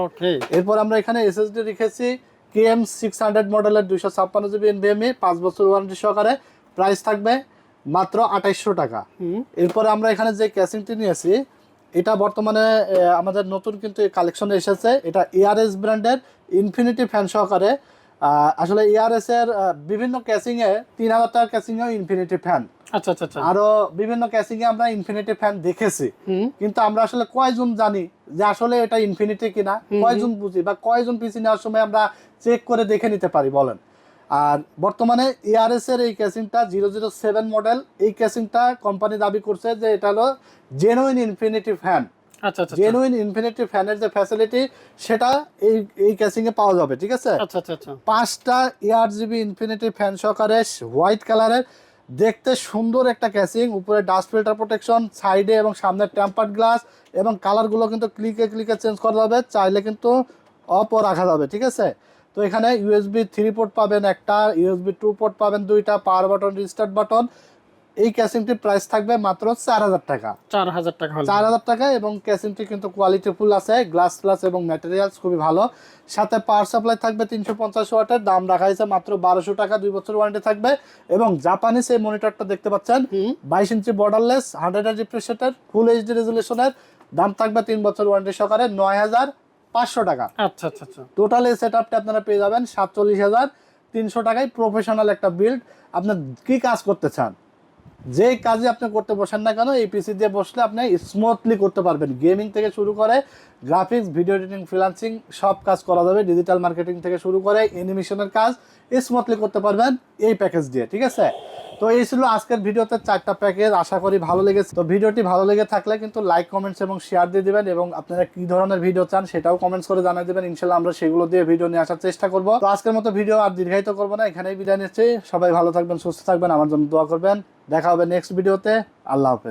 এরপর আমরা এখানে এসএসডি রেখেছি কে এম সিক্স হান্ড্রেড মডেলের দুইশো ছাপ্পান্ন জিবি এনভিএমই পাঁচ বছর ওয়ারেন্টি সহকারে। প্রাইস থাকবে মাত্র আঠাইশশো টাকা। এরপরে আমরা এখানে যে ক্যাসিংটি নিয়েছি এটা বর্তমানে আমাদের নতুন কিন্তু কালেকশনে এসেছে। এটা এআরএস ব্র্যান্ডের ইনফিনিটি ফ্যান সহকারে। আসলে এআরএস এর বিভিন্ন ক্যাসিং এ তিন হাজার টাকার ক্যাসিং এ ইনফিনিটি ফ্যান আরও বিভিন্ন ক্যাসিং এ আমরা ইনফিনিটি ফ্যান দেখেছি। কিন্তু আমরা আসলে কয়জন জানি যে আসলে এটা ইনফিনিটি কিনা কয়জন বুঝি বা কয়জন পিসি নেওয়ার সময় আমরা চেক করে দেখে নিতে পারি বলেন। আর বর্তমানে এআরএস এর এই ক্যাসিংটা জিরো জিরো সেভেন মডেল এই ক্যাসিংটা কোম্পানি দাবি করছে যে এটা হলো জেনুইন ইনফিনিটি ফ্যান আচ্ছা আচ্ছা জেনুইন ইনফিনিটি ফ্যানের যে ফ্যাসিলিটি সেটা এই এই ক্যাসিং এ পাওয়া যাবে ঠিক আছে? আচ্ছা আচ্ছা আচ্ছা। পাঁচটা A R GB infinity fan সহকারে হোয়াইট কালারের দেখতে সুন্দর একটা ক্যাসিং উপরে ডাস্ট ফিল্টার প্রোটেকশন সাইডে এবং সামনে ট্যাম্পার্ড গ্লাস এবং কালারগুলো কিন্তু ক্লিকে ক্লিকে চেঞ্জ করা যাবে, চাইলে কিন্তু অপও রাখা যাবে, ঠিক আছে? তো এখানে ইউএসবি থ্রি পোর্ট পাবেন একটা ইউএসবি টু পোর্ট পাবেন দুইটা পাওয়ার বাটন রিস্টার্ট বাটন এই ক্যাসিংটির প্রাইস থাকবে মাত্র চার হাজার টাকা। চার হাজার টাকা চার হাজার টাকা এবং ক্যাসিংটি কিন্তু কোয়ালিটি ফুল আছে গ্লাস প্লাস এবং ম্যাটেরিয়ালস খুবই ভালো। সাথে পাওয়ার সাপ্লাই থাকবে তিনশো পঞ্চাশ ওয়াটের দাম রাখা হয়েছে মাত্র বারোশো টাকা দুই বছর ওয়ারেন্টি থাকবে। এবং জাপানিস এই মনিটরটা দেখতে পাচ্ছেন বাইশ ইঞ্চি বর্ডারলেস হান্ড্রেড এইচ রিফ্রেশের ফুল এইচডি রেজুলেশনের দাম থাকবে তিন বছর ওয়ারেন্টি সহকারে নয় হাজার পাঁচশো টাকা। আচ্ছা আচ্ছা আচ্ছা। টোটাল এই সেট আপটা আপনারা পেয়ে যাবেন সাতচল্লিশ হাজার তিনশো টাকায় প্রফেশনাল একটা বিল্ড আপনার কি কাজ করতে চান? যে কাজে আপনি করতে বসেন না কেন, এই পিসি দিয়ে বসলে আপনি স্মুথলি করতে পারবেন। গেমিং থেকে শুরু করে গ্রাফিক্স, ভিডিও এডিটিং ফ্রিলান্সিং সব কাজ করা যাবে। ডিজিটাল মার্কেটিং থেকে শুরু করে অ্যানিমেশনের কাজ স্মুথলি করতে পারবেন এই প্যাকেজ দিয়ে, ঠিক আছে? তো এই ছিল আজকের ভিডিওতে চারটা প্যাকেজ আশা করি ভালো লেগেছে। তো ভিডিওটি ভালো লেগে থাকলে কিন্তু লাইক কমেন্টস এবং শেয়ার দিয়ে দিবেন এবং আপনারা কি ধরনের ভিডিও চান সেটাও কমেন্টস করে জানিয়ে দেবেন। ইনশাল্লাহ আমরা সেগুলো দিয়ে ভিডিও নিয়ে আসার চেষ্টা করব। তো আজকের মতো ভিডিও আর দীর্ঘায়িত করব না, এখানেই বিদায় নিচ্ছি। সবাই ভালো থাকবেন, সুস্থ থাকবেন, আমার জন্য দোয়া করবেন। দেখা হবে নেক্সট ভিডিওতে আল্লাহ হাফেজ।